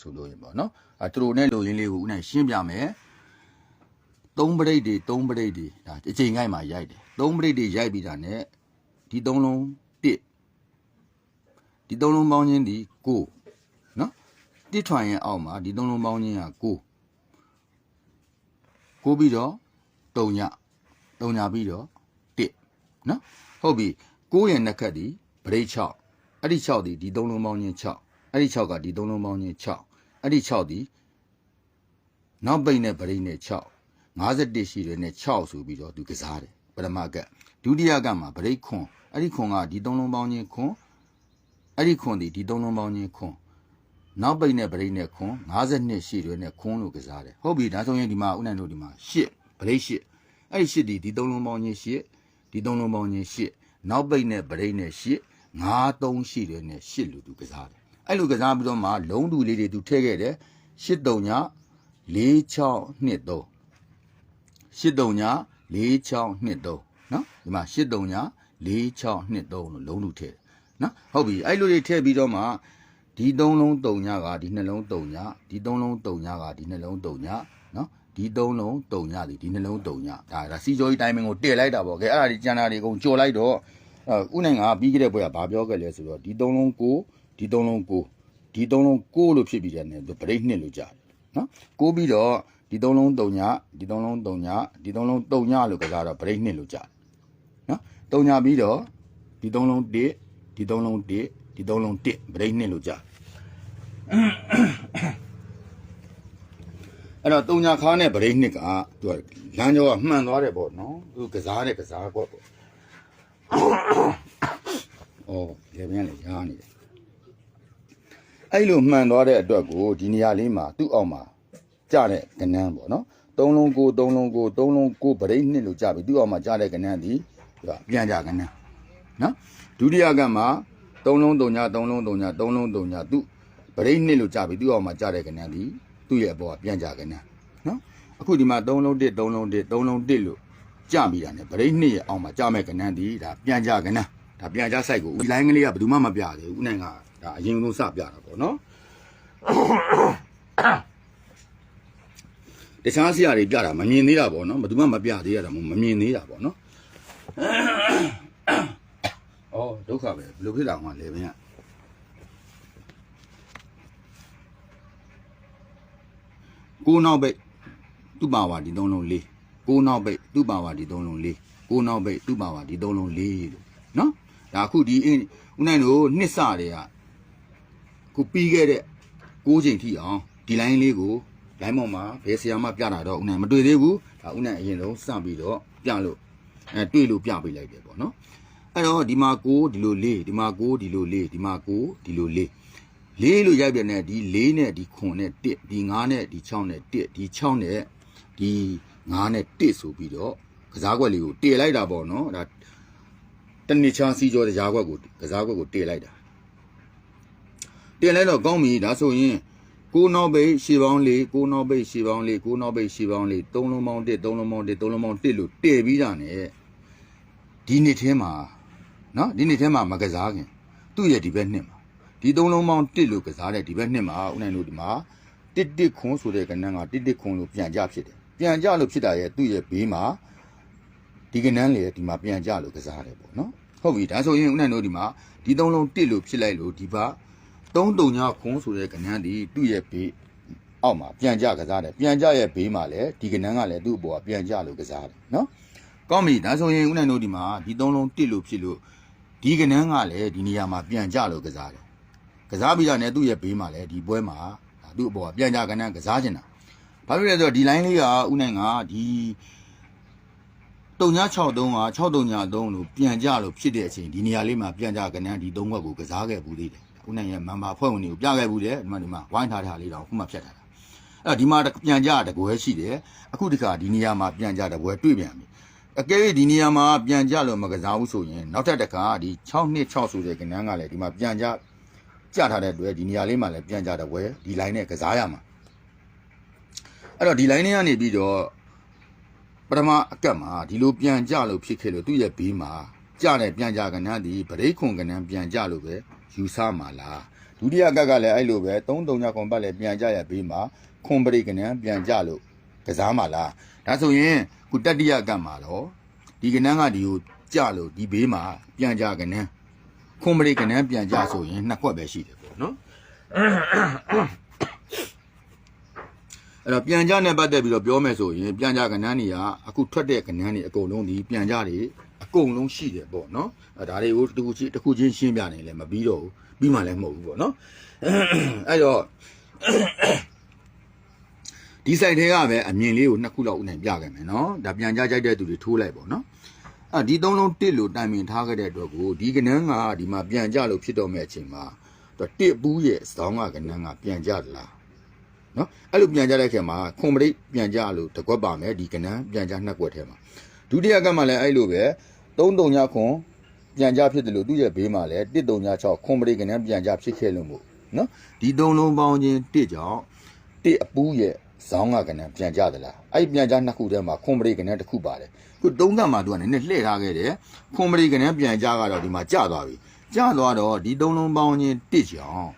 ဆိုလို့ရင်ပေါ့နော်အဲသူတို့နဲ့လူရင်းလေးကိုဦးနိုင်ရှင်းပြမယ်သုံးပရိတ်တွေသုံးပရိတ်တွေဒါအချိန်ကိုက်မှာရိုက်တယ်သုံးပရိတ်တွေရိုက်ပြီးတာ ਨੇ ဒီသုံးလုံးတစ်ဒီသုံးလုံးပေါင်းချင်းဒီကိုနော်တစ်ထွန်ရဲ့အောက်မှာဒီသုံးလုံးပေါင်းချင်းကကိုကိုပြီးတော့တုံညတုံညာပြီးတော့တစ်နော်ဟုတ်ပြီကိုရဲ့နှစ်ခက်ဒီပရိတ်6အဲ့ဒီ6ဒီဒီသုံးလုံးပေါင်းချင်း6အဲ့ဒီ6ကဒီသုံးလုံးပေါင်းချင်း6 အဲ့ဒီ6ဒီနောက်ပိတ်နဲ့ပရိတ်နဲ့6 51ရှိတယ်နဲ့6ဆိုပြီးတော့သူကစားတယ်ပထမကက်ဒုတိယကက်မှာဗရိတ်ခွန်အဲ့ဒီခွန်ကဒီသုံးလုံးပေါင်းချင်းခွန်အဲ့ဒီခွန်ဒီဒီသုံးလုံးပေါင်းချင်းခွန်နောက်ပိတ်နဲ့ဗရိတ်နဲ့ခွန်52ရှိတယ်နဲ့ခွန်လို့ကစားတယ်ဟုတ်ပြီဒါဆိုရင်ဒီမှာဥနိုင်တို့ဒီမှာ8ဗရိတ်8အဲ့ဒီ8ဒီဒီသုံးလုံးပေါင်းချင်း8ဒီသုံးလုံးပေါင်းချင်း8နောက်ပိတ်နဲ့ဗရိတ်နဲ့8 5 3ရှိတယ်နဲ့8လို့သူကစားတယ် အဲ့လိုကစားပြီးတော့မှလုံးတူလေးတွေသူထည့်ခဲ့တယ်8 3ည4 6 2 3 83ည4623နော်ဒီမှာ83ည4623လို့လုံးလူထည့်တယ်နော်ဟုတ်ပြီအဲ့လိုတွေထည့်ပြီးတော့မှဒီသုံးလုံး3ညကဒီနှလုံး3ညဒီသုံးလုံး3ညကဒီနှလုံး3ညနော်ဒီသုံးလုံး3ညဒီဒီနှလုံး3ညဒါဒါစီကျော်ကြီးတိုင်းမင်းကိုတည့်လိုက်တာပေါ့ကဲအဲ့ဒါဒီကျန်တာတွေအကုန်ကြော်လိုက်တော့အဲဥနိုင်ကပြီးခဲ့တဲ့ဘွဲကဘာပြောခဲ့လဲဆိုတော့ဒီသုံးလုံးကို ဒီသုံးလုံးကိုဒီသုံးလုံးကိုလို့ဖြစ်ပြီးတယ်ねဗရိတ်နှစ်လို့ကြားတယ်နော်ကိုပြီးတော့ဒီသုံးလုံး3ညဒီသုံးလုံး3ညဒီသုံးလုံး3ညလို့ကစားတော့ဗရိတ်နှစ်လို့ကြားတယ်နော်3ညပြီးတော့ဒီသုံးလုံး1ဒီသုံးလုံး1ဒီသုံးလုံး1ဗရိတ်နှစ်လို့ကြားအဲ့တော့3ညခါနဲ့ဗရိတ်နှစ်ကသူကလမ်းကြောကမှန်သွားတယ်ပေါ့နော်သူကစားတဲ့ကစားကွက်ပေါ့အော်လေပြန်လေရားနေတယ် အဲ့လိုမှန်သွားတဲ့အတွက်ကိုဒီနေရာလေးမှာသူ့အောက်မှာကြတဲ့ကနန်းပေါ့နော်သုံးလုံးကိုသုံးလုံးကိုသုံးလုံးကိုဗရိတ်နှစ်လို့ကြပြီသူ့အောင်မှာကြတဲ့ကနန်းဒီသူကပြန်ကြကနန်းနော်ဒုတိယကမှာသုံးလုံးသုံးညသုံးလုံးသုံးညသုံးလုံးသုံးညသူ့ဗရိတ်နှစ်လို့ကြပြီသူ့အောင်မှာကြတဲ့ကနန်းဒီသူ့ရဲ့အပေါ်ကပြန်ကြကနန်းနော်အခုဒီမှာသုံးလုံးတစ်သုံးလုံးတစ်သုံးလုံးတစ်လို့ကြပြီတာ ਨੇ ဗရိတ်နှစ်ရဲ့အောင်မှာကြမဲ့ကနန်းဒီဒါပြန်ကြကနန်းဒါပြန်ကြဆိုင်ကိုဒီလိုင်းကလေးကဘယ်သူမှမပြသေးဘူးဦးနိုင်က ဒါအရင်ဆုံးစပြတာပေါ့နော်တခြားဆရာတွေပြတာမမြင်သေးတာပေါ့နော်ဘယ်သူမှမပြသေးရတာမမမြင်သေးတာပေါ့နော်အော်ဒုက္ခပဲဘယ်လိုဖြစ်တာမှလဲဘင်းကကိုနောက်ပိတ်သူ့ပါဝါဒီသုံးလုံးလေးကိုနောက်ပိတ်သူ့ပါဝါဒီသုံးလုံးလေးကိုနောက်ပိတ်သူ့ပါဝါဒီသုံးလုံးလေးလို့နော်ဒါအခုဒီအင်းဦးနိုင်တို့နှစ်စတွေက ခုပြီးခဲ့တဲ့6ချိန်ထိအောင်ဒီလိုင်းလေးကိုလိုင်းပေါ်မှာဘယ်ဆရာမှပြတာတော့ဦးနိုင်မတွေ့သေးဘူးဒါဦးနိုင်အရင်ဆုံးစပြီးတော့ပြလို့အဲတွေ့လို့ပြပေးလိုက်တယ်ပေါ့နော်အဲ့တော့ဒီမှာကိုဒီလိုလေးဒီမှာကိုဒီလိုလေးဒီမှာကိုဒီလိုလေးလေးလို့ရိုက်ပြန်တဲ့ဒီလေးနဲ့ဒီခွန်နဲ့တစ်ဒီငါးနဲ့ဒီ6နဲ့တစ်ဒီ6နဲ့ဒီငါးနဲ့တစ်ဆိုပြီးတော့ကစားကွက်လေးကိုတည်လိုက်တာပေါ့နော်ဒါတနစ်ချာစီကျော်တရားကွက်ကိုကစားကွက်ကိုတည်လိုက်တာ တည်လိုက်တော့ကောင်းပြီဒါဆိုရင်ကိုနောက်ပိတ်ရှေပေါင်းလေးကိုနောက်ပိတ်ရှေပေါင်းလေးကိုနောက်ပိတ်ရှေပေါင်းလေးသုံးလုံးပေါင်းတစ်သုံးလုံးပေါင်းတစ်သုံးလုံးပေါင်းတစ်လို့တည်ပြီးတာ ਨੇ ဒီနှစ်ထဲမှာနော်ဒီနှစ်ထဲမှာမကစားခင်သူ့ရဲ့ဒီဘက်နှစ်မှာဒီသုံးလုံးပေါင်းတစ်လို့ကစားတဲ့ဒီဘက်နှစ်မှာဦးနိုင်တို့ဒီမှာတစ်တစ်ခွန်းဆိုတဲ့ကဏ္ဍကတစ်တစ်ခွန်းလို့ပြန်ကြဖြစ်တယ်ပြန်ကြလို့ဖြစ်တာရဲ့သူ့ရဲ့ဘေးမှာဒီကဏ္ဍလေဒီမှာပြန်ကြလို့ကစားတယ်ပေါ့နော်ဟုတ်ပြီဒါဆိုရင်ဦးနိုင်တို့ဒီမှာဒီသုံးလုံးတစ်လို့ဖြစ်လိုက်လို့ဒီဘက် သုံးတုံညခွန်းဆိုတဲ့ကဏ္ဍဒီသူ့ရဲ့ဘေးအောက်မှာပြန်ကြကစားတယ်ပြန်ကြရဲ့ဘေးမှာလည်းဒီကဏ္ဍကလည်းသူ့အပေါ်ကပြန်ကြလို့ကစားတယ်နော်ကောင်းပြီဒါဆိုရင်ဦးနိုင်တို့ဒီမှာဒီသုံးလုံးတစ်လို့ဖြစ်လို့ဒီကဏ္ဍကလည်းဒီနေရာမှာပြန်ကြလို့ကစားတယ်ကစားပြီးတော့လည်းသူ့ရဲ့ဘေးမှာလည်းဒီပွဲမှာဒါသူ့အပေါ်ကပြန်ကြကဏ္ဍကစားနေတာဘာဖြစ်လဲဆိုတော့ဒီ line လေးကဦးနိုင်ကဒီတုံည63က6တုံည3လို့ပြန်ကြလို့ဖြစ်တဲ့အချိန်ဒီနေရာလေးမှာပြန်ကြကဏ္ဍဒီ၃ဘက်ကိုကစားခဲ့ဘူးသေးတယ် ဦးနိုင်ရဲ့မန်ပါဖွဲ့ဝင်တွေကိုပြခဲ့ဘူးတယ်ဒီမှာဒီမှာဝိုင်းထားတဲ့ဟာလေးတော့ခုမှဖြတ်ထားတာအဲ့တော့ဒီမှာပြန်ကြတကွဲရှိတယ်အခုဒီခါဒီနေရာမှာပြန်ကြတကွဲတွေ့ပြန်ပြီအကယ်၍ဒီနေရာမှာပြန်ကြလို့မကစားဘူးဆိုရင်နောက်ထပ်တစ်ခါဒီ6နှစ်6ဆိုတဲ့ကဏ္ဍကလည်းဒီမှာပြန်ကြကြထားတဲ့အတွက်ဒီနေရာလေးမှာလည်းပြန်ကြတကွဲဒီ line နဲ့ကစားရမှာအဲ့တော့ဒီ line နဲ့ကနေပြီးတော့ပထမအကတ်မှာဒီလိုပြန်ကြလို့ဖြစ်ခဲ့လို့သူ့ရဲ့ဘေးမှာကြတဲ့ပြန်ကြကဏ္ဍဒီဗရိတ်ခွန်ကဏ္ဍပြန်ကြလို့ပဲ ယူဆမှာလားဒုတိယကကလည်းအဲ့လိုပဲ3 3ညခွန်ပတ်လည်းပြန်ကြရပြီးမှခွန်ပရိကနန်းပြန်ကြလို့ကစားမှာလားဒါဆိုရင်ခုတတိယကမှာတော့ဒီကနန်းကဒီကိုကြလို့ဒီဘေးမှာပြန်ကြကနန်းခွန်ပရိကနန်းပြန်ကြဆိုရင်နှစ်ခွက်ပဲရှိတယ်ပေါ့နော်အဲ့တော့ပြန်ကြနဲ့ပတ်သက်ပြီးတော့ပြောမယ်ဆိုရင်ပြန်ကြကနန်းတွေကအခုထွက်တဲ့ကနန်းတွေအကုန်လုံးဒီပြန်ကြတွေ အကုန်လုံးရှိတယ်ပေါ့နော်အဲဒါတွေကိုတစ်ခုချင်းတစ်ခုချင်းရှင်းပြနေလဲမပြီးတော့ဘူးပြီးမှလည်းမဟုတ်ဘူးပေါ့နော်အဲ့တော့ဒီဆိုင်ထဲကပဲအမြင်လေးကိုနှစ်ခုလောက်ဥနိုင်ပြခဲ့မယ်နော်ဒါပြန်ကြကြိုက်တဲ့သူတွေထိုးလိုက်ပေါ့နော်အာဒီသုံးလုံးတစ်လို့တိုင်ပင်ထားခဲ့တဲ့အတွက်ကိုဒီကနန်းကဒီမှာပြန်ကြလို့ဖြစ်တော့မဲ့အချိန်မှာတော့တစ်ပူးရဲ့စောင်းကကနန်းကပြန်ကြသလားနော်အဲ့လိုပြန်ကြတဲ့ခင်မှာခွန်ပရိတ်ပြန်ကြလို့တကွက်ပါမယ်ဒီကနန်းပြန်ကြနှစ်ကွက်ထဲမှာဒုတိယကမှလည်းအဲ့လိုပဲ 3 3ညခွန်ပြန်ကြဖြစ်တယ်လို့သူ့ရဲ့ဘေးမှာလည်း1 3ည6ခွန်ပရိတ်ကနန်းပြန်ကြဖြစ်ခဲ့လို့မို့နော်ဒီသုံးလုံးပေါင်းချင်းတစ်ကြောင့်တစ်အပူးရဲ့ဇောင်းကကနန်းပြန်ကြသလားအဲ့ပြန်ကြနှစ်ခုထဲမှာခွန်ပရိတ်ကနန်းတစ်ခုပါတယ်ခုသုံးကမှသူကလည်းနည်းလှည့်ထားခဲ့တယ်ခွန်ပရိတ်ကနန်းပြန်ကြကတော့ဒီမှာကျသွားပြီကျသွားတော့ဒီသုံးလုံးပေါင်းချင်းတစ်ကြောင့်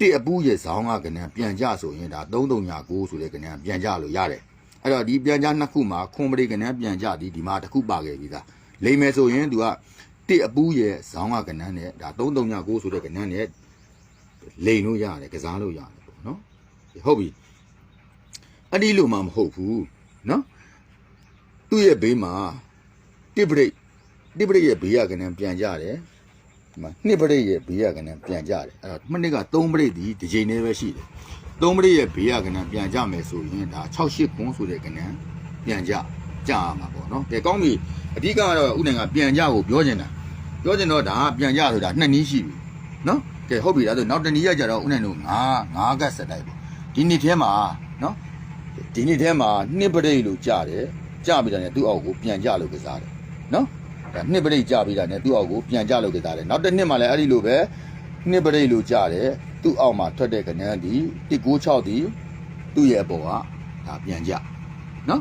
တစ်အပူးရဲ့ဇောင်းကကနန်းပြန်ကြဆိုရင်ဒါ3396ဆိုတဲ့ကနန်းပြန်ကြလို့ရတယ်အဲ့တော့ဒီပြန်ကြနှစ်ခုမှာခွန်ပရိကနန်းပြန်ကြသည်ဒီမှာတစ်ခုပါခဲ့ပြီသား လိမ့်မယ်ဆိုရင်သူကတစ်အပူးရဲ့ဇောင်းကကနန်းနဲ့ဒါ3396ဆိုတဲ့ကနန်းနဲ့လိန်လို့ရတယ်ကစားလို့ရတယ်ပေါ့နော်ဟုတ်ပြီအဲ့ဒီလိုမှမဟုတ်ဘူးနော်သူ့ရဲ့ဘေးမှာတစ်ပရိတ်တစ်ပရိတ်ရဲ့ဘေးကကနန်းပြန်ကြတယ်ဒီမှာနှစ်ပရိတ်ရဲ့ဘေးရကနံပြန်ကြတယ်အဲ့တော့မနစ်က3ပရိတ်ဒီတစ်ချိန်တည်းပဲရှိတယ်3ပရိတ်ရဲ့ဘေးရကနံပြန်ကြမယ်ဆိုရင်ဒါ6 8ခွန်းဆိုတဲ့ကနံပြန်ကြကြရမှာပေါ့နော်ကဲကောင်းပြီ အဓိကကတော့ဥနိုင်ကပြန်ကြကိုပြောချင်တာပြောချင်တော့ဒါကပြန်ကြဆိုတာနှစ်နည်းရှိပြီနော်ကဲဟုတ်ပြီဒါဆိုနောက်တစ်နည်းရကြတော့ဥနိုင်တို့9 9ကတ်စက်တိုက်ပေါ့ဒီနှစ်ထဲမှာနော်ဒီနှစ်ထဲမှာနှစ်ပရိတ်လို့ကြတယ်ကြပြီးတော့ねသူ့အောက်ကိုပြန်ကြလို့ကစားတယ်နော်ဒါနှစ်ပရိတ်ကြပြီးတာ ਨੇ သူ့အောက်ကိုပြန်ကြလို့ကြတာလေနောက်တစ်နှစ်မှလည်းအဲ့ဒီလိုပဲနှစ်ပရိတ်လို့ကြတယ်သူ့အောက်မှာထွက်တဲ့ကနန်းဒီ196ဒီသူ့ရဲ့အပေါ်ကဒါပြန်ကြနော်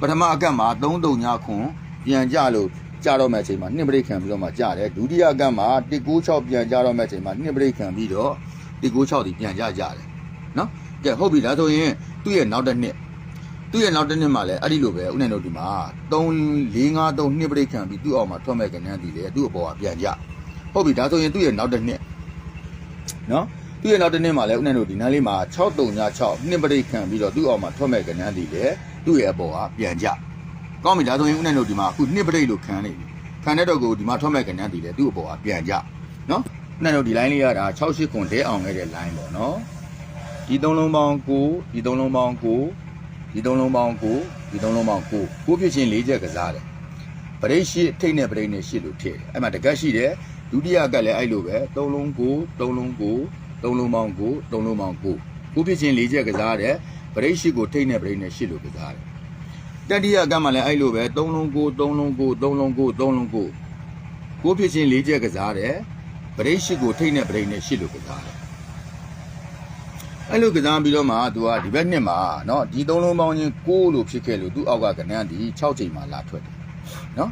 ပထမအကတ်မှာ33ညခွန် ပြန်ကြလို့ကြတော့မဲ့အချိန်မှာနှစ်ပရိတ်ခံပြီးတော့မှကြတယ်ဒုတိယအကတ်မှာ196ပြန်ကြတော့မဲ့အချိန်မှာနှစ်ပရိတ်ခံပြီးတော့196ဒီပြန်ကြကြတယ်နော်ကဲဟုတ်ပြီဒါဆိုရင်သူ့ရဲ့နောက်တစ်နှစ်သူ့ရဲ့နောက်တစ်နှစ်မှလည်းအဲ့ဒီလိုပဲဥနိုင်တို့ဒီမှာ3 4 5 3နှစ်ပရိတ်ခံပြီးသူ့အောက်မှာထွက်မဲ့ကနန်းတည်တယ်သူ့အပေါ်ကပြန်ကြဟုတ်ပြီဒါဆိုရင်သူ့ရဲ့နောက်တစ်နှစ်နော်သူ့ရဲ့နောက်တစ်နှစ်မှလည်းဥနိုင်တို့ဒီနန်းလေးမှာ6 3ည6နှစ်ပရိတ်ခံပြီးတော့သူ့အောက်မှာထွက်မဲ့ကနန်းတည်တယ်သူ့ရဲ့အပေါ်ကပြန်ကြ ကောင်းပြီဒါဆိုရင်ဥနိုင်တို့ဒီမှာအခုနှစ်ပရိတ်လို့ခံနေပြီခံတဲ့တော့ကိုဒီမှာထွက်မဲ့ကနန်းတည်တယ်သူ့အပေါ်ကပြန်ကြနော်ဥနိုင်တို့ဒီ line လေးကဒါ6 8ခွန်တဲအောင်ခဲ့တဲ့ line ပေါ့နော်ဒီသုံးလုံးပေါင်း9ဒီသုံးလုံးပေါင်း9ဒီသုံးလုံးပေါင်းကိုဒီသုံးလုံးပေါင်းကိုကိုဖြစ်ချင်း၄ချက်ကစားတယ်ပရိတ်ရှိထိတ်နဲ့ပရိတ်နဲ့ရှိလို့ထည့်တယ်အဲ့မှာတကက်ရှိတယ်ဒုတိယကလည်းအဲ့လိုပဲသုံးလုံးကိုသုံးလုံးကိုသုံးလုံးပေါင်းကိုသုံးလုံးပေါင်းကိုကိုဖြစ်ချင်း၄ချက်ကစားတယ်ပရိတ်ရှိကိုထိတ်နဲ့ပရိတ်နဲ့ရှိလို့ကစားတယ် တတိယကမှလည်းအဲ့လိုပဲသုံးလုံးကိုသုံးလုံးကိုသုံးလုံးကိုသုံးလုံးကိုကိုဖြစ်ချင်း၄ချက်ကစားတယ်ပရိတ်ရှိကိုထိတ်နဲ့ပရိတ်နဲ့ရှိလို့ကစားတယ် အဲ့လိုကစားပြီးတော့မှ तू ကဒီဘက်နှစ်မှာเนาะဒီသုံးလုံးပေါင်းချင်း6လို့ဖြစ်ခဲ့လို့ तू အောက်ကကနန်းဒီ6ချိန်မှာလာထွက်တယ်เนาะ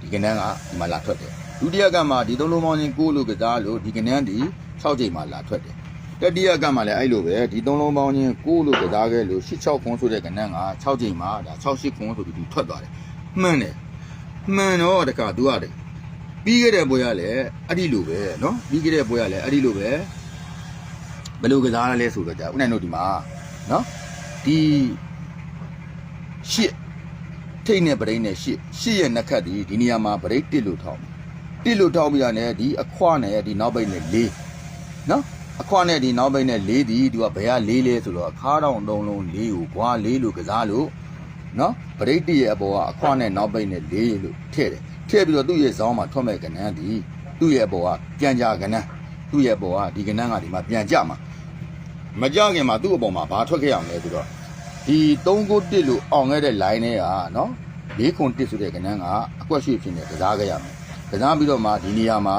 ဒီကနန်းကဒီမှာလာထွက်တယ်ဒုတိယကမှဒီသုံးလုံးပေါင်းချင်း6လို့ကစားလို့ဒီကနန်းဒီ6ချိန်မှာလာထွက်တယ် တတိယကမှလည်းအဲ့လိုပဲဒီသုံးလုံးပေါင်းချင်း6လို့ကစားခဲ့လို့86ခွန်းဆိုတဲ့ကနန်းက6ချိန်မှာဒါ68ခွန်းဆိုပြီး तू ထွက်သွားတယ်မှန်တယ်မှန်တော့တခါ तू ရတယ်ပြီးခဲ့တဲ့ပွဲကလည်းအဲ့ဒီလိုပဲเนาะပြီးခဲ့တဲ့ပွဲကလည်းအဲ့ဒီလိုပဲ ဘယ်လိုကစားရလဲဆိုတော့ကြာဦးနိုင်တို့ဒီမှာနော်ဒီရှစ်ထိတ်နဲ့ပရိတ်နဲ့ရှစ်ရှစ်ရဲ့နှစ်ခတ်ဒီဒီနေရာမှာပရိတ်တစ်လို့ထောင်းတစ်လို့ထောင်းပြီးတာနဲ့ဒီအခွနဲ့ဒီနောက်ပိတ်နဲ့လေးနော် အခွနဲ့ဒီနောက်ပိတ်နဲ့လေးဒီသူကဘယ်ကလေးလဲဆိုတော့အခါတောင်တုံးလုံးလေးကိုဘွားလေးလို့ကစားလို့နော်ပရိတ်တစ်ရဲ့အပေါ်ကအခွနဲ့နောက်ပိတ်နဲ့လေးလို့ထည့်တယ်ထည့်ပြီးတော့သူ့ရဲ့ဇောင်းမှာထွက်မဲ့ကဏ္ဍဒီသူ့ရဲ့အပေါ်ကပြန်ကြကဏ္ဍသူ့ရဲ့အပေါ်ကဒီကဏ္ဍကဒီမှာပြန်ကြမှာမကြခင်မှာသူ့အပေါ်မှာဘာထွက်ခဲ့ရမလဲဆိုတော့ဒီ3ကို1လို့အောင်ခဲ့တဲ့ line တွေကနော်၄ခွန်1ဆိုတဲ့ကဏ္ဍကအကွက်ရွှေ့ဖြစ်နေကစားခဲ့ရမယ်ကစားပြီးတော့မှဒီနေရာမှာ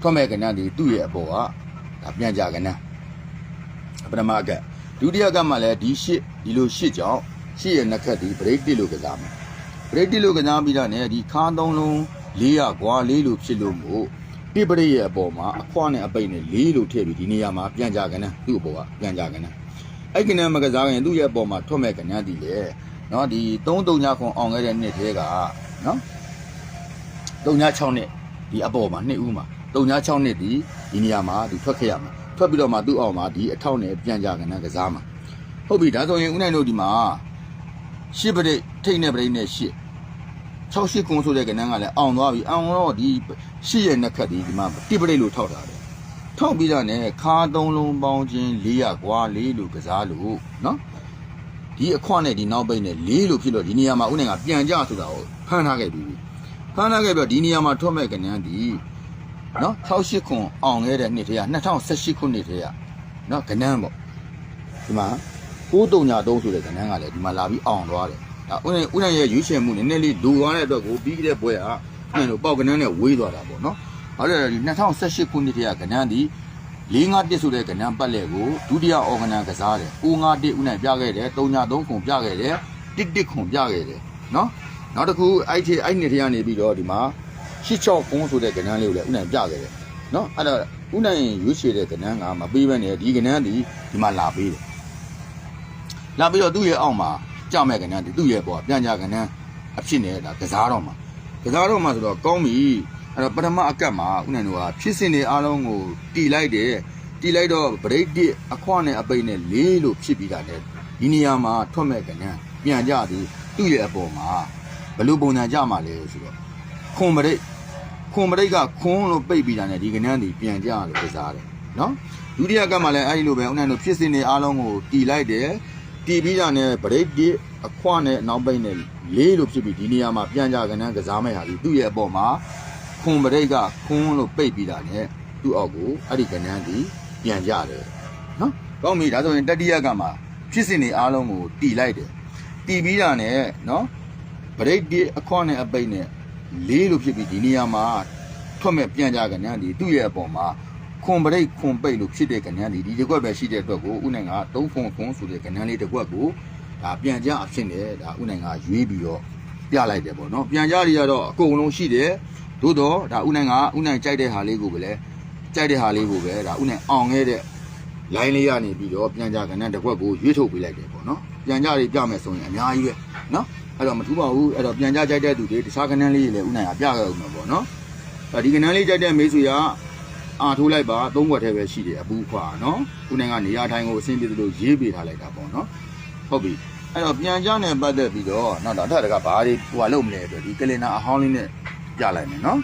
ထွက်မဲ့ကဏ္ဍဒီသူ့ရဲ့အပေါ်က ဒါပြန်ကြကနန်းပထမကဒုတိယကမှလည်းဒီရှစ်ဒီလိုရှစ်ကြောင့်ရှစ်ရဲ့နှက်ခတ်ဒီ break တိလို့ကစားမယ် break တိလို့ကစားပြီးတော့ ਨੇ ဒီခါသုံးလုံးလေးရကွာလေးလို့ဖြစ်လို့မို့တိပရိရဲ့အပေါ်မှာအခွားနဲ့အပိတ်နဲ့လေးလို့ထည့်ပြီးဒီနေရာမှာပြန်ကြကနန်းသူ့အပေါ်ကပြန်ကြကနန်းအဲ့ကနန်းမကစားခင်သူ့ရဲ့အပေါ်မှာထွက်မဲ့ကနန်းဒီလေနော်ဒီ3 3ခွန်အောင်ခဲ့တဲ့နှစ်သေးကနော်3 6နှစ်ဒီအပေါ်မှာနှစ်ဦးမှာ 36နှစ်ဒီဒီနေရာမှာသူထွက်ခဲ့ရမှာထွက်ပြီးတော့မှသူ့အောင်မှာဒီအထောက်နဲ့ပြန်ကြကနန်းကစားမှာဟုတ်ပြီဒါဆိုရင်ဦးနိုင်တို့ဒီမှာရှစ်ပရိထိတ်နဲ့ပရိနဲ့ရှစ် 68ကုန်းဆိုတဲ့ကဏ္ဍကလည်းအောင်သွားပြီအောင်တော့ဒီရှစ်ရဲ့နှစ်ခတ်ဒီဒီမှာတိပရိတ်လို့ထောက်ထားတယ်ထောက်ပြီးတော့ ਨੇ ခါသုံးလုံးပေါင်းခြင်း400กว่า4လို့ကစားလို့เนาะဒီအခွနဲ့ဒီနောက်ပိတ်နဲ့4လို့ဖြစ်လို့ဒီနေရာမှာဦးနိုင်ကပြန်ကြဆိုတာကိုဖမ်းထားခဲ့ပြီဖမ်းထားခဲ့ပြီးတော့ဒီနေရာမှာထွက်မဲ့ကဏ္ဍဒီ နော်68ခွန်အောင်ခဲ့တဲ့နှစ်တည်းက2018ခုနှစ်တည်းကနော်ကနန်းပေါ့ဒီမှာ9333ဆိုတဲ့ကနန်းကလည်းဒီမှာလာပြီးအောင်သွားတယ်ဒါဥနိုင်ဥနိုင်ရဲ့ရွေးချယ်မှုနည်းနည်းလေးဒူသွားတဲ့အတွက်ကိုပြီးခဲ့တဲ့ဘွဲကဥနိုင်တို့ပေါက်ကနန်းနဲ့ဝေးသွားတာပေါ့နော်ဟုတ်တယ်2018ခုနှစ်တည်းကကနန်းဒီ451ဆိုတဲ့ကဏ္ဍပတ်လည်ကိုဒုတိယအော်ဂနန်ကစားတယ်။551ဦးနိုင်ပြခဲ့တယ်။393ခုပြခဲ့တယ်။11ခုပြခဲ့တယ်။နော်။နောက်တစ်ခုအဲ့ဒီအဲ့ဒီနေ့ထရနေပြီးတော့ဒီမှာ 86ကုန်းဆိုတဲ့ကနန်းလေးကိုလည်းဥနိုင်ပြခဲ့တယ်။နော်အဲ့တော့ဥနိုင်ရွေးချယ်တဲ့ကနန်းကမပေးဘဲနဲ့ဒီကနန်းဒီဒီမှာလာပေးတယ်။လာပြီးတော့သူ့ရဲ့အောက်မှာကြမဲ့ကနန်းသူ့ရဲ့ပေါ်ပြန်ကြကနန်းအဖြစ်နေတာကစားတော့မှာကစားတော့မှာဆိုတော့ကောင်းပြီအဲ့တော့ပထမအကတ်မှာဥနိုင်တို့ကဖြစ်စဉ်တွေအားလုံးကိုတီလိုက်တယ်တီလိုက်တော့ဗရိတ်တစ်အခွနဲ့အပိတ်နဲ့လေးလို့ဖြစ်ပြီးတာတဲ့ဒီနေရာမှာထွက်မဲ့ကနန်းပြန်ကြသည်သူ့ရဲ့အပေါ်မှာဘယ်လိုပုံစံကြမှာလဲဆိုတော့ခွန်ဗရိတ် ခွန်ဗရိတ်ကခွန်လို့ပိတ်ပြီးတာနဲ့ဒီကနန်းဒီပြန်ကြလို့ကစားတယ်နော်ဒုတိယကတ်မှာလည်းအဲ့ဒီလိုပဲဥနိုင်တို့ဖြစ်စဉ်တွေအားလုံးကိုတီလိုက်တယ်တီးပြီးတာနဲ့ဗရိတ်တိအခွနဲ့အနောက်ပိတ်နဲ့လေးလို့ဖြစ်ပြီးဒီနေရာမှာပြန်ကြကနန်းကစားမဲ့ဟာဒီသူ့ရဲ့အပေါ်မှာခွန်ဗရိတ်ကခွန်းလို့ပိတ်ပြီးတာနဲ့သူ့အောက်ကိုအဲ့ဒီကနန်းဒီပြန်ကြတယ်နော်ကောင်းပြီဒါဆိုရင်တတိယကမှာဖြစ်စဉ်တွေအားလုံးကိုတီလိုက်တယ်တီပြီးတာနဲ့နော်ဗရိတ်တိအခွနဲ့အပိတ်နဲ့ လေးလို့ဖြစ်ပြီးဒီနေရာမှာထွက်မဲ့ပြန်ကြကနန်းဒီသူ့ရဲ့အပေါ်မှာခွန်ပရိတ်ခွန်ပိတ်လို့ဖြစ်တဲ့ကဏ္ဍဒီဒီတစ်ခွက်ပဲရှိတဲ့အတွက်ကိုဥနိုင်ကသုံးခွန်ခွန်ဆိုတဲ့ကဏ္ဍလေးတစ်ခွက်ကိုဒါပြန်ကြအဖြစ်နဲ့ဒါဥနိုင်ကရွေးပြီးတော့ပြလိုက်တယ်ပေါ့နော်ပြန်ကြတွေကတော့အကုန်လုံးရှိတယ်သို့တော့ဒါဥနိုင်ကဥနိုင်ကြိုက်တဲ့ဟာလေးကိုပဲလေကြိုက်တဲ့ဟာလေးကိုပဲဒါဥနိုင်အောင်ခဲ့တဲ့ line လေးကနေပြီးတော့ပြန်ကြကဏ္ဍတစ်ခွက်ကိုရွေးထုတ်ပေးလိုက်တယ်ပေါ့နော်ပြန်ကြတွေပြမယ်ဆိုရင်အများကြီးပဲနော် အဲ့တော့မထူးပါဘူးအဲ့တော့ပြန်ကြကြိုက်တဲ့သူတွေတခြားကဏ္ဍလေးတွေလည်းဥနိုင်ကပြခဲ့အောင်မှာပေါ့နော်အဲ့ဒီကဏ္ဍလေးကြိုက်တဲ့မိတ်ဆွေကအာထိုးလိုက်ပါသုံးခွက်ထဲပဲရှိတယ်အပူခွာနော်ခုနိုင်ကနေရာထိုင်ကိုအဆင်ပြေသလိုရေးပေးထားလိုက်တာပေါ့နော်ဟုတ်ပြီအဲ့တော့ပြန်ကြနဲ့ပတ်သက်ပြီးတော့နောက်တော့အထက်ကဘာတွေဟိုကလုပ်မလဲဆိုတော့ဒီကလင်နာအဟောင်းလေးနဲ့ပြလိုက်မယ်နော်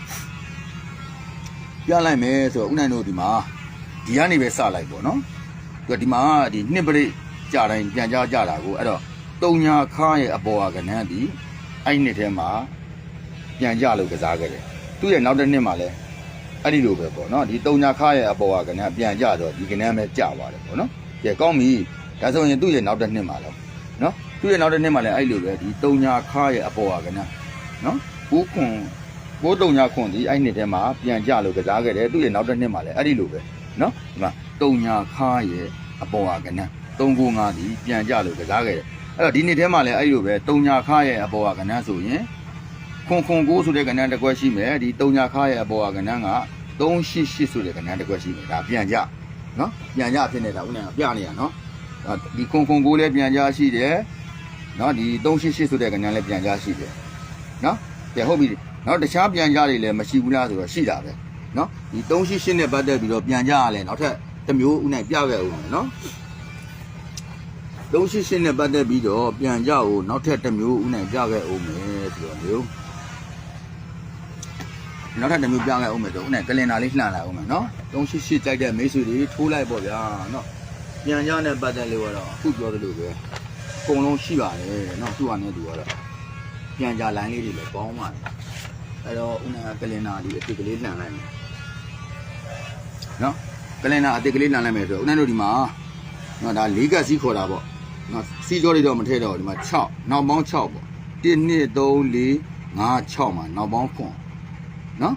ပြလိုက်မယ်ဆိုတော့ဥနိုင်တို့ဒီမှာဒီကနေပဲစလိုက်ပေါ့နော်သူကဒီမှာဒီနှစ်ပရိတ်ကြတိုင်းပြန်ကြကြတာကိုအဲ့တော့ တုံညာခါရဲ့အပေါ်ကကနန်းဒီအဲ့နှစ်ထဲမှာပြန်ကြလို့ကစားခဲ့တယ်သူ့ရဲ့နောက်တစ်နှစ်မှာလဲအဲ့ဒီလိုပဲပေါ့နော်ဒီတုံညာခါရဲ့အပေါ်ကကနန်းပြန်ကြတော့ဒီကနန်းပဲကြသွားတယ်ပေါ့နော်ကဲကောင်းပြီဒါဆိုရင်သူ့ရဲ့နောက်တစ်နှစ်မှာတော့နော်သူ့ရဲ့နောက်တစ်နှစ်မှာလည်းအဲ့လိုပဲဒီတုံညာခါရဲ့အပေါ်ကကနန်းနော်ကိုခွန်ကိုတုံညာခွန်ဒီအဲ့နှစ်ထဲမှာပြန်ကြလို့ကစားခဲ့တယ်သူ့ရဲ့နောက်တစ်နှစ်မှာလည်းအဲ့ဒီလိုပဲနော်ဒီမှာတုံညာခါရဲ့အပေါ်ကကနန်း395ဒီပြန်ကြလို့ကစားခဲ့တယ် အဲ့တော့ဒီနှစ်ထဲမှာလည်းအဲ့ဒီလိုပဲတုံညာခါရဲ့အပေါ်ကကနန်းဆိုရင်ခွန်ခွန်ကိုဆိုတဲ့ကဏ္ဍတစ်ခွက်ရှိမယ်ဒီတုံညာခါရဲ့အပေါ်ကကဏ္ဍက388ဆိုတဲ့ကဏ္ဍတစ်ခွက်ရှိမယ်ဒါပြန်ကြနော်ပြန်ကြဖြစ်နေတာဦးနိုင်ကပြနေရနော်ဒါဒီခွန်ခွန်ကိုလည်းပြန်ကြရှိတယ်နော်ဒီ388ဆိုတဲ့ကဏ္ဍလည်းပြန်ကြရှိတယ်နော်ကဲဟုတ်ပြီနောက်တခြားပြန်ကြတွေလည်းမရှိဘူးလားဆိုတော့ရှိတာပဲနော်ဒီ388နဲ့ပတ်သက်ပြီးတော့ပြန်ကြရလဲနောက်ထပ်တစ်မျိုးဦးနိုင်ပြခဲ့ဦးမယ်နော် 388နဲ့ပတ်သက်ပြီးတော့ပြန်ကြကိုနောက်ထပ်တစ်မျိုးဦးနိုင်ပြခဲ့ဦးမယ်ဆိုတော့မျိုးနောက်ထပ်တစ်မျိုးပြခဲ့အောင်မယ်ဆိုဦးနဲ့ကလင်နာလေးလှန်လိုက်အောင်မယ်နော်388ကြိုက်တဲ့မိတ်ဆွေတွေထိုးလိုက်ပေါ့ဗျာနော်ပြန်ကြတဲ့ပတ်သက်လို့ကတော့အခုပြောသလိုပဲအကုန်လုံးရှိပါတယ်နော်သူ့ဟာနဲ့သူကတော့ပြန်ကြလိုင်းလေးတွေလည်းပေါင်းပါတယ်အဲ့တော့ဦးနဲ့ကလင်နာလေးအစ်စ်ကလေးလှန်လိုက်မယ်နော်ကလင်နာအစ်စ်ကလေးလှန်လိုက်မယ်ဆိုတော့ဦးနဲ့တို့ဒီမှာနော်ဒါ၄ကက်စီးခေါ်တာပေါ့ နော်စီးကြောတွေတော့မထည့်တော့ဘူးဒီမှာ6နောက်ပေါင်း6ပေါ့1 2 3 4 5 6မှာနောက်ပေါင်း9နော်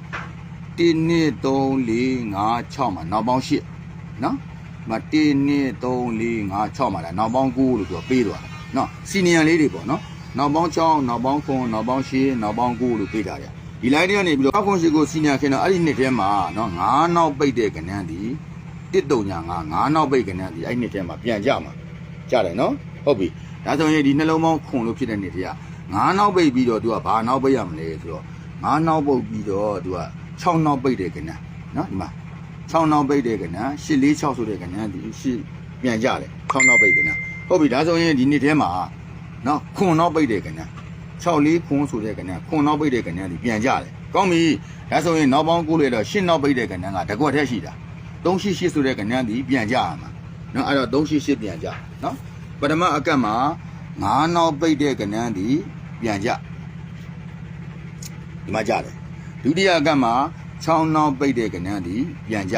1 2 3 4 5 6မှာနောက်ပေါင်း8နော်မ1 2 3 4 5 6မှာလားနောက်ပေါင်း9လို့ပြောပေးသွားတယ်နော်စီနီယံလေးတွေပေါ့နော်နောက်ပေါင်း6နောက်ပေါင်း9နောက်ပေါင်း10နောက်ပေါင်း9လို့ပေးထားတယ်ဒီ line တွေကနေပြီးတော့ခွန်ရှိကိုစီနီယာခင်တော့အဲ့ဒီနှစ်ထဲမှာနော်ငါးနောက်ပိတ်တဲ့ကဏ္ဍဒီတစ်တုံညာငါငါးနောက်ပိတ်ကဏ္ဍဒီအဲ့ဒီနှစ်ထဲမှာပြန်ကြမှာ ကြတယ်နော်ဟုတ်ပြီဒါဆိုရင်ဒီနှလုံးပေါင်းခွန်လို့ဖြစ်တဲ့နှစ်ထဲကငါးနောက်ပိတ်ပြီးတော့သူကဘာနောက်ပိတ်ရမလဲဆိုတော့ငါးနောက်ပုတ်ပြီးတော့သူက6နောက်ပိတ်တဲ့ကဏ္ဍနော်ဒီမှာ6နောက်ပိတ်တဲ့ကဏ္ဍ846ဆိုတဲ့ကဏ္ဍဒီ8ပြန်ကြတယ်6နောက်ပိတ်ကဏ္ဍဟုတ်ပြီဒါဆိုရင်ဒီနှစ်ထဲမှာနော်ခွန်နောက်ပိတ်တဲ့ကဏ္ဍ6လေးခွန်းဆိုတဲ့ကဏ္ဍခွန်နောက်ပိတ်တဲ့ကဏ္ဍဒီပြန်ကြတယ်ကောင်းပြီဒါဆိုရင်နောက်ပေါင်းကိုလေတော့ရှင်းနောက်ပိတ်တဲ့ကဏ္ဍကတကွက်ထဲရှိတာ388ဆိုတဲ့ကဏ္ဍဒီပြန်ကြရမှာ နော်အဲ့တော့388ပြန်ကြနော်ပထမအကတ်မှာ9နောက်ပိတ်တဲ့ကဏ္ဍဒီပြန်ကြဒီမှာကြတယ်ဒုတိယအကတ်မှာ6နောက်ပိတ်တဲ့ကဏ္ဍဒီပြန်ကြ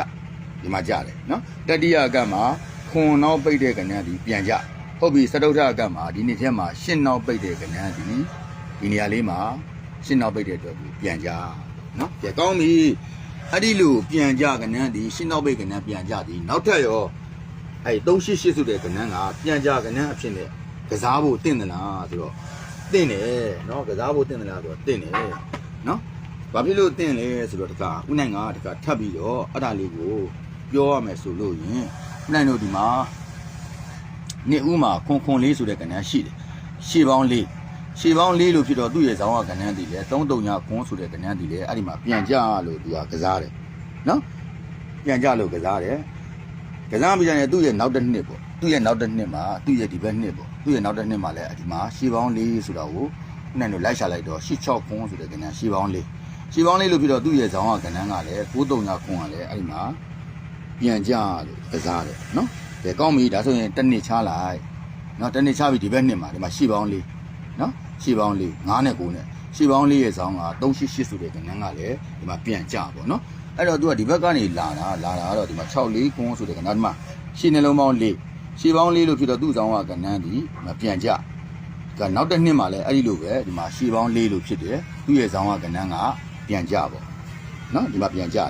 ဒီမှာကြတယ်နော်တတိယအကတ်မှာခွန်နောက်ပိတ်တဲ့ကဏ္ဍဒီပြန်ကြဟုတ်ပြီစတုထအကတ်မှာဒီနေ့ထဲမှာရှင်းနောက်ပိတ်တဲ့ကဏ္ဍဒီဒီနေရာလေးမှာရှင်းနောက်ပိတ်တဲ့အတွက်ကိုပြန်ကြနော်ကြကောင်းပြီအဲ့ဒီလိုပြန်ကြကဏ္ဍဒီရှင်းနောက်ပိတ်ကဏ္ဍပြန်ကြသည်နောက်ထပ်ရော အဲ့388ဆိုတဲ့ကဏ္ဍကပြန်ကြကဏ္ဍအဖြစ်နဲ့ကစားဖို့တင့်တယ်လားဆိုတော့တင့်တယ်နော်ကစားဖို့တင့်တယ်လားဆိုတော့တင့်တယ်နော်ဘာဖြစ်လို့တင့်လဲဆိုတော့တခါဦးနိုင်ကတခါထပ်ပြီးတော့အဲ့ဒါလေးကိုပြောရမယ်ဆိုလို့ရင်ဦးနိုင်တို့ဒီမှာနှစ်ဦးမှာခွန်ခွန်လေးဆိုတဲ့ကဏ္ဍရှိတယ်ရှေ့ပေါင်းလေးရှေပေါင်းလေးလို့ဖြစ်တော့သူ့ရဲ့ဇောင်းကကဏ္ဍတည်လေ3တုံညာခွန်းဆိုတဲ့ကဏ္ဍတည်လေအဲ့ဒီမှာပြန်ကြလို့သူကကစားတယ်နော်ပြန်ကြလို့ကစားတယ် ကစားပြီးရင်သူ့ရဲ့နောက်တစ်နှစ်ပေါ့သူ့ရဲ့နောက်တစ်နှစ်မှာသူ့ရဲ့ဒီဘက်နှစ်ပေါ့သူ့ရဲ့နောက်တစ်နှစ်မှာလည်းဒီမှာရှေပေါင်းလေးဆိုတာကိုနဲ့တို့လိုက်ရှာလိုက်တော့86ခွန်းဆိုတဲ့ကဏ္ဍရှေပေါင်းလေးရှေပေါင်းလေးလို့ဖြစ်တော့သူ့ရဲ့ဇောင်းကကဏ္ဍကလည်း9တုံညာခွန်းကလည်းအဲ့ဒီမှာပြန်ကြလို့ကစားတယ်နော်ကဲကောင်းပြီဒါဆိုရင်တစ်နှစ်ချလိုက်နော်တစ်နှစ်ချပြီဒီဘက်နှစ်မှာဒီမှာရှေပေါင်းလေးနော်ရှေးပေါင်းလေး9နဲ့9နဲ့ရှေးပေါင်းလေးရဲ့ဆောင်းက388ဆိုတဲ့ကဏ္ဍကလည်းဒီမှာပြန်ကြပါတော့ အဲ့တော့သူကဒီဘက်ကနေလာတာလာတာကတော့ဒီမှာ6လေး9ဆိုတဲ့ကဏ္ဍဒီမှာရှေးနှလုံးပေါင်းလေးရှေးပေါင်းလေးလို့ဖြစ်တော့သူ့ဆောင်းကကဏ္ဍဒီမပြန်ကြကနောက်တစ်နှစ်မှာလည်းအဲ့ဒီလိုပဲဒီမှာရှေးပေါင်းလေးလို့ဖြစ်တယ်သူ့ရဲ့ဆောင်းကကဏ္ဍကပြန်ကြပေါ့နော်ဒီမှာပြန်ကြတယ်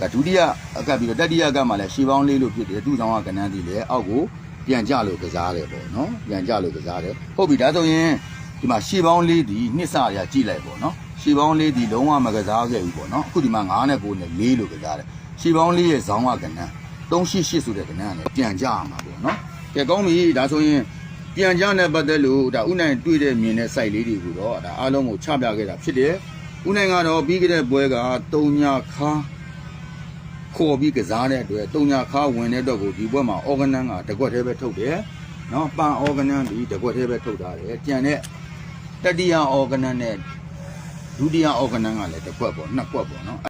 ဒါဒုတိယအကပ်ပြီးတော့တတိယအကပ်မှာလည်းရှေးပေါင်းလေးလို့ဖြစ်တယ်သူ့ဆောင်းကကဏ္ဍဒီလည်းအောက်ကိုပြန်ကြလို့ကစားတယ်ပေါ့နော်ပြန်ကြလို့ကစားတယ်ဟုတ်ပြီဒါဆိုရင်ဒီမှာရှေးပေါင်းလေးဒီနှစ်စရာကြည့်လိုက်ပေါ့နော် ရှေးပေါင်းလေးဒီလုံးဝမကစားခဲ့ဘူးပေါ့နော်အခုဒီမှာ9နဲ့9နဲ့4လို့ကစားတယ်ရှေးပေါင်းလေးရဲ့ဇောင်းကကဏ္ဍ388ဆိုတဲ့ကဏ္ဍကလည်းပြန်ကြရမှာပေါ့နော်ကဲကောင်းပြီဒါဆိုရင်ပြန်ကြနဲ့ပတ်သက်လို့ဒါဥနိုင်တွေ့တဲ့မြင်တဲ့ site လေးတွေကိုတော့ဒါအားလုံးကိုချပြခဲ့တာဖြစ်တယ်ဥနိုင်ကတော့ပြီးခဲ့တဲ့ပွဲက3ညခါခေါ်ပြီးကစားတဲ့အတွက်3ညခါဝင်တဲ့အတွက်ကိုဒီပွဲမှာ organ ကတကွက်သေးပဲထုတ်တယ်နော်ပန် organ ဒီတကွက်သေးပဲထုတ်ထားတယ်ကြံတဲ့တတိယ organ နဲ့ ဒုတိယ organ ကလည်းတစ်ခွက်ပေါ့နှစ်ခွက်ပေါ့နော်